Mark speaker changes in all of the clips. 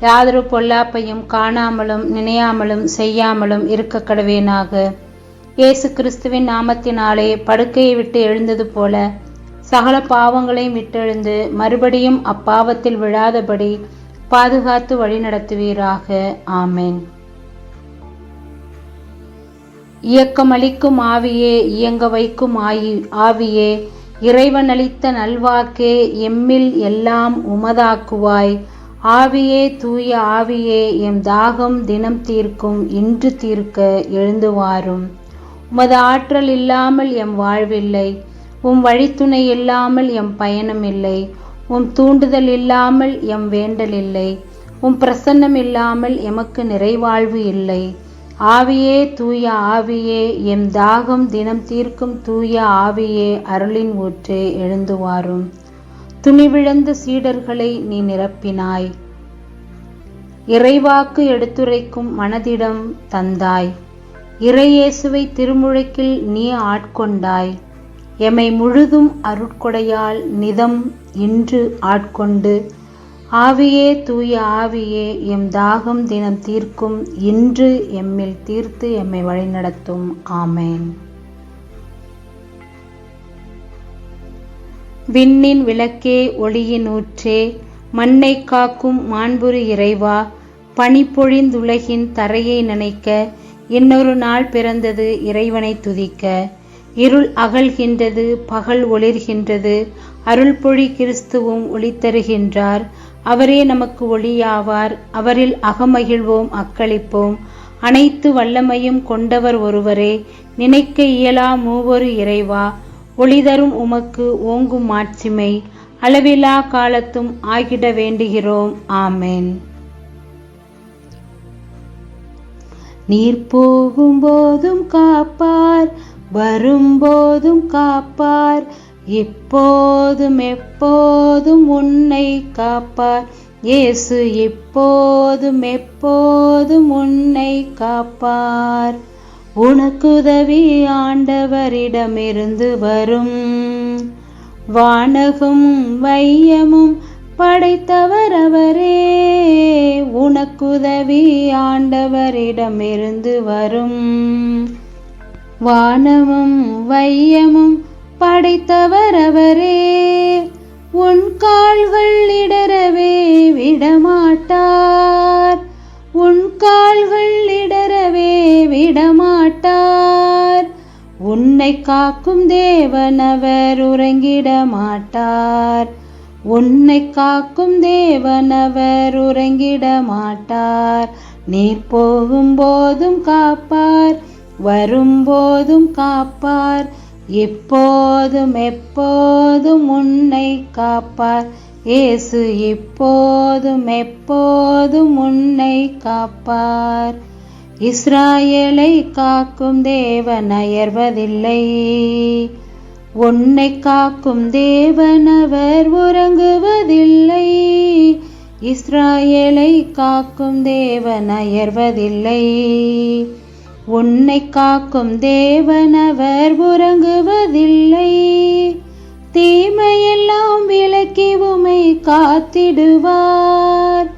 Speaker 1: யாதொரு பொல்லாப்பையும் காணாமலும் நினையாமலும் செய்யாமலும் இருக்க கடவேனாக. இயேசு கிறிஸ்துவின் நாமத்தினாலே படுக்கையை விட்டு எழுந்தது போல சகல பாவங்களையும் விட்டெழுந்து மறுபடியும் அப்பாவத்தில் விழாதபடி பாதுகாத்து வழிநடத்துவீராக ஆமேன். இயக்கமளிக்கும் ஆவியே இயங்க வைக்கும் ஆயி ஆவியே இறைவன் அளித்த நல்வாக்கே எம்மில் எல்லாம் உமதாக்குவாய். ஆவியே தூய ஆவியே எம் தாகம் தினம் தீர்க்கும் இன்று தீர்க்க எழுந்துவாரும். உமது ஆற்றல் இல்லாமல் எம் வாழ்வில்லை. உம் வழித்துணை இல்லாமல் எம் பயணம் இல்லை. உம் தூண்டுதல் இல்லாமல் எம் வேண்டல் இல்லை. உம் பிரசன்னம் இல்லாமல் எமக்கு நிறைவாழ்வு இல்லை. ஆவியே தூய ஆவியே எம் தாகம் தினம் தீர்க்கும் தூய ஆவியே அருளின் ஊற்றே எழுந்துவாரும். துணிவிழந்த சீடர்களை நீ நிரப்பினாய். இறைவாக்கு எடுத்துரைக்கும் மனதிடம் தந்தாய். இறையேசுவை திருமுழைக்கில் நீ ஆட்கொண்டாய். எமை முழுதும் அருட்கொடையால் நிதம் இன்று ஆட்கொண்டு ஆவியே தூய ஆவியே எம் தாகம் தினம் தீர்க்கும் இன்று எம்மில் தீர்த்து எம்மை வழிநடத்தும். ஆமேன். விண்ணின் விளக்கே ஒளியின் ஊற்றே மண்ணை காக்கும் மாண்புரு இறைவா பனிப்பொழிந்துலகின் தரையை நனைக்க இன்னொரு நாள் பிறந்தது இறைவனை துதிக்க. இருள் அகல்கின்றது பகல் ஒளிர்கின்றது அருள்பொழி கிறிஸ்துவும் ஒளித்தருகின்றார். அவரே நமக்கு ஒளியாவார் அவரில் அகமகிழ்வோம் அக்களிப்போம். அனைத்து வல்லமையும் கொண்டவர் ஒருவரே நினைக்க இயலா மூவொரு இறைவா. ஒளிதரும் உமக்கு ஓங்கும் மாட்சிமை அளவிலா காலத்தும் ஆகிட வேண்டுகிறோம். ஆமேன். நீர் போகும்போதும் காப்பார் வரும்போதும் காப்பார் எப்போதும் எப்போதும் உன்னை காப்பார். இயேசு எப்போதும் எப்போதும் உன்னை காப்பார். உனக்குதவி ஆண்டவரிடமிருந்து வரும். வானகும் வையமும் படைத்தவர் அவரே உனக்குதவி ஆண்டவரிடமிருந்து வரும். வானமும் வையமும் படைத்தவர் அவரே உன் கால்கள் இடரவே விடமாட்டார். உன் கால்கள் இடரவே விடமாட்டார். உன்னை காக்கும் தேவன் அவர் உறங்கிட மாட்டார் உன்னை காக்கும் தேவன் அவர் உறங்கிட மாட்டார் நீர் போகும்போதும் காப்பார் வரும்போதும் காப்பார். இப்போதும் எப்போதும் உன்னை காப்பார். இயேசு இப்போதும் எப்போதும் உன்னை காப்பார். இஸ்ராயலை காக்கும் தேவன் அயர்வதில்லை. உன்னை காக்கும் தேவன் அவர் உறங்குவதில்லை. இஸ்ராயலை காக்கும் தேவன் அயர்வதில்லை. உன்னை காக்கும் தேவன் அவர் உறங்குவதில்லை. தீமையெல்லாம் விலக்கி உமை காத்திடுவார்.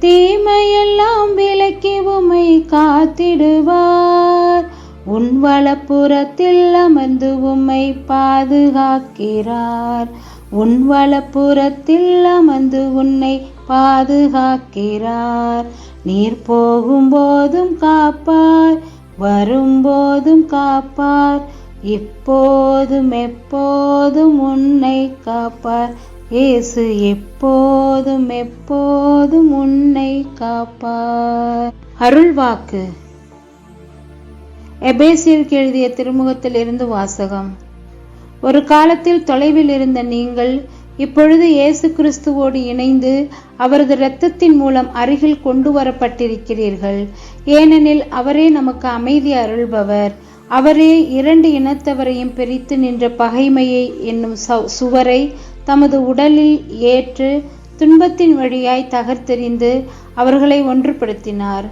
Speaker 1: தீமையெல்லாம் விலக்கி உமை காத்திடுவார். உன் வலப்புறத்தில் அமர்ந்து உம்மை பாதுகாக்கிறார். உன் வலப்புறத்தில் அமர்ந்து உன்னை பாதுகாக்கிறார். நீர் போகும்போதும் காப்பார் வரும்போதும் காப்பார். எப்போதும் எப்போதும் உன்னை காப்பார். இயேசு எப்போதும் எப்போதும் உன்னை காப்பார். அருள்வாக்கு. எபேசியருக்கு எழுதிய திருமுகத்தில் இருந்து வாசகம். ஒரு காலத்தில் தொலைவில் இருந்த நீங்கள் இப்பொழுது இயேசு கிறிஸ்துவோடு இணைந்து அவரது இரத்தத்தின் மூலம் அருகில் கொண்டு வரப்பட்டிருக்கிறீர்கள். ஏனெனில் அவரே நமக்கு அமைதி அருள்பவர். அவரே இரண்டு இனத்தவரையும் பிரித்து நின்ற பகைமையை என்னும் சுவரை தமது உடலில் ஏற்று துன்பத்தின் வழியாய் தகர்த்தெறிந்து அவர்களை ஒன்றுபடுத்தினார்.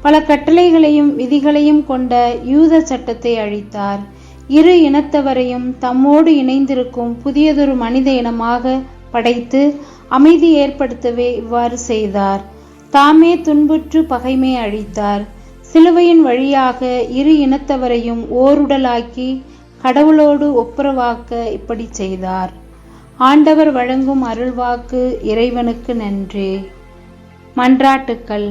Speaker 1: பல கட்டளைகளையும் விதிகளையும் கொண்ட யூத சட்டத்தை அழித்தார். இரு இனத்தவரையும் தம்மோடு இணைந்திருக்கும் புதியதொரு மனித இனமாக படைத்து அமைதி ஏற்படுத்தவே இவ்வாறு செய்தார். தாமே துன்புற்று பகைமை அழித்தார். சிலுவையின் வழியாக இரு இனத்தவரையும் ஓருடலாக்கி கடவுளோடு ஒப்புரவாக்க இப்படி செய்தார். ஆண்டவர் வழங்கும் அருள்வாக்கு இறைவனுக்கு நன்றி. மன்றாட்டுக்கள்.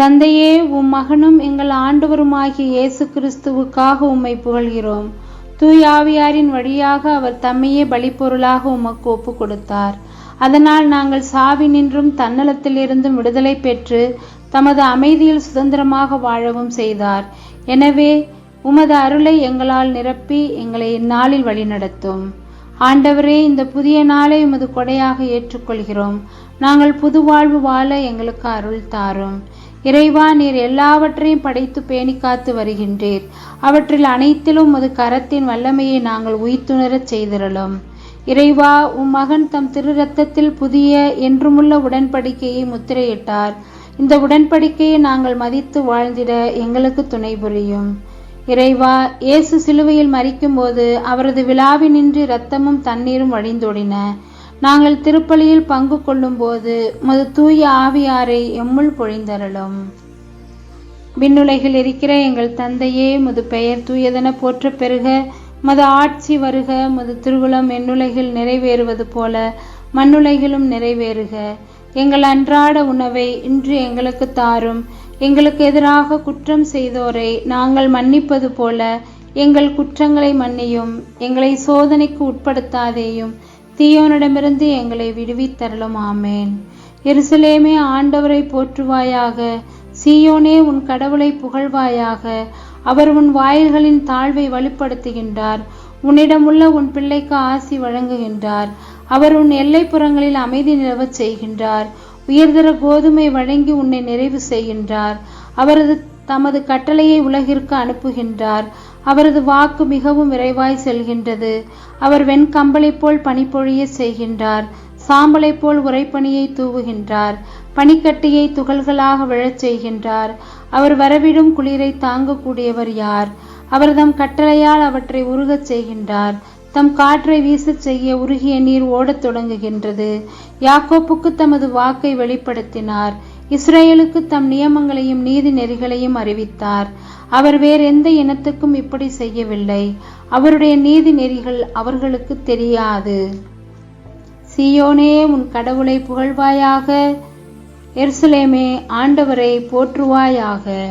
Speaker 1: தந்தையே உம் மகனும் எங்கள் ஆண்டவருமாகிய இயேசு கிறிஸ்துவுக்காக உம்மை புகழ்கிறோம். தூயாவியாரின் வழியாக அவர் தம்மையே பலிப்பொருளாக உமக்கு ஒப்பு கொடுத்தார் அதனால் நாங்கள் சாவி நின்றும் தன்னலத்திலிருந்தும் விடுதலை பெற்று தமது அமைதியில் சுதந்திரமாக வாழவும் செய்தார். எனவே உமது அருளை எங்களால் நிரப்பி எங்களை இந்நாளில் வழிநடத்தும். ஆண்டவரே இந்த புதிய நாளை உமது கொடையாக ஏற்றுக்கொள்கிறோம். நாங்கள் புது வாழ்வு வாழ எங்களுக்கு அருள் தாரும். இறைவா நீர் எல்லாவற்றையும் படைத்து பேணி காத்து வருகின்றீர். அவற்றில் அனைத்திலும் உமது கரத்தின் வல்லமையை நாங்கள் உயிர்த்துணரச் செய்திரலும் இறைவா உம் மகன் தம் திரு ரத்தத்தில் புதிய என்றுமுள்ள உடன்படிக்கையை முத்திரையிட்டார். இந்த உடன்படிக்கையை நாங்கள் மதித்து வாழ்ந்திட எங்களுக்கு துணை புரியும். இறைவா இயேசு சிலுவையில் மறிக்கும்போது அவரது விழாவினின்று இரத்தமும் தண்ணீரும் வழிந்தோடின. நாங்கள் திருப்பலியில் பங்கு கொள்ளும் போது மது தூய ஆவியாரை எம்முள் பொழிந்தரலும் விண்ணுலகில் இருக்கிற எங்கள் தந்தையே முது பெயர் தூயதென போற்ற பெருக. மது ஆட்சி வருக. மது திருவுளம் எண்ணுலகில் நிறைவேறுவது போல மண்ணுலகிலும் நிறைவேறுக. எங்கள் அன்றாட உணவை இன்று எங்களுக்கு தாரும். எங்களுக்கு எதிராக குற்றம் செய்தோரை நாங்கள் மன்னிப்பது போல எங்கள் குற்றங்களை மன்னியும். எங்களை சோதனைக்கு உட்படுத்தாதேயும். தீயோனிடமிருந்து எங்களை விடுவித்தரலும். ஆமேன். எருசலேமே ஆண்டவரை போற்றுவாயாக. சீயோனே உன் கடவுளை புகழ்வாயாக. அவர் உன் வாயில்களின் தாழ்வை வலுப்படுத்துகின்றார். உன்னிடமுள்ள உன் பிள்ளைக்கு ஆசி வழங்குகின்றார். அவர் உன் எல்லைப்புறங்களில் அமைதி நிலவச் செய்கின்றார். உயர்தர கோதுமை வழங்கி உன்னை நிறைவு செய்கின்றார். அவரது தமது கட்டளையை உலகிற்கு அனுப்புகின்றார். அவரது வாக்கு மிகவும் விரைவாய் செல்கின்றது. அவர் வெண்கம்பளை போல் பனிப்பொழிய செய்கின்றார். சாம்பலை போல் உரைப்பணியை தூவுகின்றார். பனிக்கட்டியை துகள்களாக விழச் செய்கின்றார். அவர் வரவிடும் குளிரை தாங்கக்கூடியவர் யார்? அவர் தம் கட்டளையால் அவற்றை உருகச் செய்கின்றார். தம் காற்றை வீசச் செய்ய உருகிய நீர் ஓடத் தொடங்குகின்றது. யாக்கோப்புக்கு தமது வாக்கை வெளிப்படுத்தினார். இஸ்ரேலுக்கு தம் நியமங்களையும் நீதி நெறிகளையும் அறிவித்தார். அவர் வேறெந்த இனத்துக்கும் இப்படி செய்யவில்லை. அவருடைய நீதி நெறிகள் அவர்களுக்கு தெரியாது. சியோனே உன் கடவுளை புகழ்வாயாக. எருசலேமே ஆண்டவரை போற்றுவாயாக.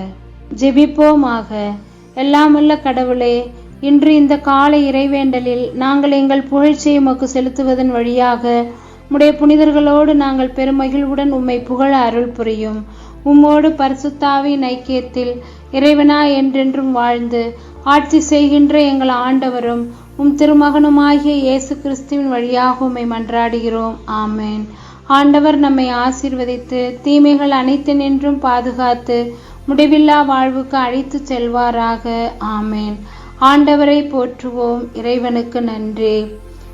Speaker 1: ஜெபிப்போமாக. எல்லாமல்ல கடவுளே இன்று இந்த காலை இறைவேண்டலில் நாங்கள் எங்கள் புகழ்ச்சியை உமக்கு செலுத்துவதன் வழியாக உடைய புனிதர்களோடு நாங்கள் பெருமகிழ்வுடன் உம்மை புகழ அருள் புரியும். உம்மோடு பரிசுத்தாவின் ஐக்கியத்தில் இறைவனா என்றென்றும் வாழ்ந்து ஆட்சி செய்கின்ற எங்கள் ஆண்டவரும் உம் திருமகனுமாகிய இயேசு கிறிஸ்துவின் வழியாக உம்மை மன்றாடுகிறோம். ஆமேன். ஆண்டவர் நம்மை ஆசிர்வதித்து தீமைகள் அனைத்து நின்றும் பாதுகாத்து முடிவில்லா வாழ்வுக்கு அழைத்து செல்வாராக. ஆமேன். ஆண்டவரை போற்றுவோம். இறைவனுக்கு நன்றி.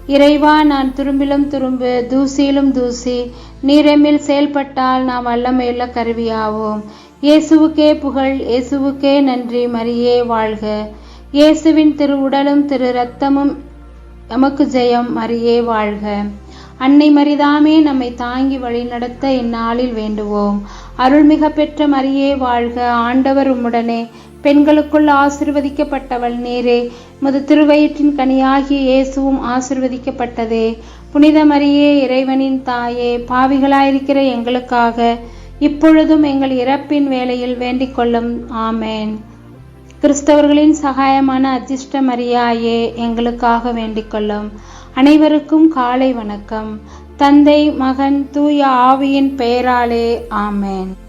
Speaker 1: இறைவா நான் துரும்பிலும் துரும்பு தூசியிலும் தூசி நீரெமில் செயல்பட்டால் நாம் வல்லமையுள்ள கருவியாவோம். இயேசுவுக்கே புகழ் இயேசுவுக்கே நன்றி மரியே வாழ்க. இயேசுவின் திரு உடலும் திரு ரத்தமும் எமக்கு ஜெயம் மரியே வாழ்க. அன்னை மரிதாமே நம்மை தாங்கி வழிநடத்த இந்நாளில் வேண்டுவோம். அருள்மிக பெற்ற மரியே வாழ்க. ஆண்டவர் உம்முடனே. பெண்களுக்குள் ஆசிர்வதிக்கப்பட்டவள் நேரே. முது திருவயிற்றின் கனியாகிய இயேசுவும் ஆசிர்வதிக்கப்பட்டதே. புனித மரியே இறைவனின் தாயே பாவிகளாயிருக்கிற எங்களுக்காக இப்பொழுதும் எங்கள் இறப்பின் வேளையில் வேண்டிக் கொள்ளும். ஆமேன். கிறிஸ்தவர்களின் சகாயமான அஜிஷ்ட மரியாயே எங்களுக்காக வேண்டிக் கொள்ளும். அனைவருக்கும் காலை வணக்கம். தந்தை மகன் தூய ஆவியின் பெயராலே ஆமேன்.